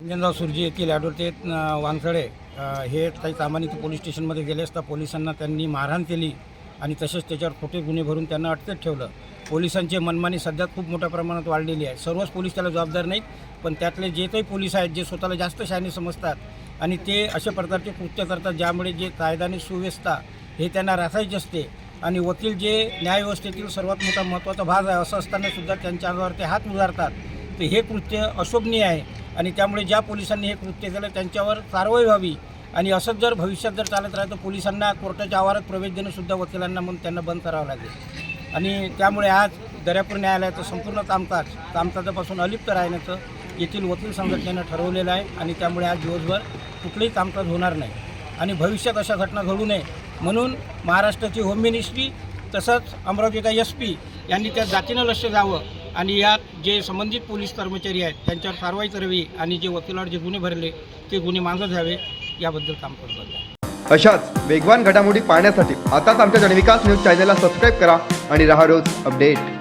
अंजनराव सुरजी येथील ॲडव्होकेट अ, वानखडे हे काही कामाने ते पोलीस स्टेशनमध्ये गेले असता पोलिसांना त्यांनी मारहाण केली आणि तसेच त्याच्यावर खोटे गुन्हे भरून त्यांना अटकेत ठेवलं. पोलिसांची मनमानी सध्या खूप मोठ्या प्रमाणात वाढलेली आहे. सर्वच पोलीस त्याला जबाबदार नाहीत पण त्यातले जे काही पोलीस आहेत जे स्वतःला जास्त शहाणे समजतात आणि ते अशा प्रकारचे कृत्य करतात ज्यामुळे जे कायदाने सुव्यवस्था हे त्यांना राखायची असते आणि वकील जे न्यायव्यवस्थेतील सर्वात मोठा महत्त्वाचा भाग आहे असं असताना सुद्धा त्यांच्या अंगावर ते हात उजारतात तर हे कृत्य अशोभनीय आहे आणि त्यामुळे ज्या पोलिसांनी हे कृत्य केलं त्यांच्यावर कारवाई व्हावी आणि असंच जर भविष्यात जर चालत राहिलं तर पोलिसांना कोर्टाच्या आवारात प्रवेश देणंसुद्धा वकिलांना म्हणून त्यांना बंद करावं लागेल. आणि त्यामुळे आज दर्यापूर न्यायालयाचं संपूर्ण कामकाज कामकाजापासून अलिप्त राहण्याचं येथील वकील संघटनेनं ठरवलेलं आहे आणि त्यामुळे आज दिवसभर कुठलंही कामकाज होणार नाही. आणि भविष्यात अशा घटना घडू नये म्हणून महाराष्ट्राची होम मिनिस्ट्री तसंच अमरावतीचा एस पी यांनी त्या जातीनं लक्ष द्यावं आणि यात जे संबंधित पोलीस कर्मचारी आहेत त्यांच्यावर कारवाई करावी आणि जे वकिलावर जे गुन्हे भरले ते गुन्हे मागं घ्यावे याबद्दल काम करत आहे अशाच वेगवान घडामोडी पाहण्यासाठी आताच आमच्या जनविकास न्यूज चॅनलला सबस्क्राईब करा आणि राहा रोज अपडेट.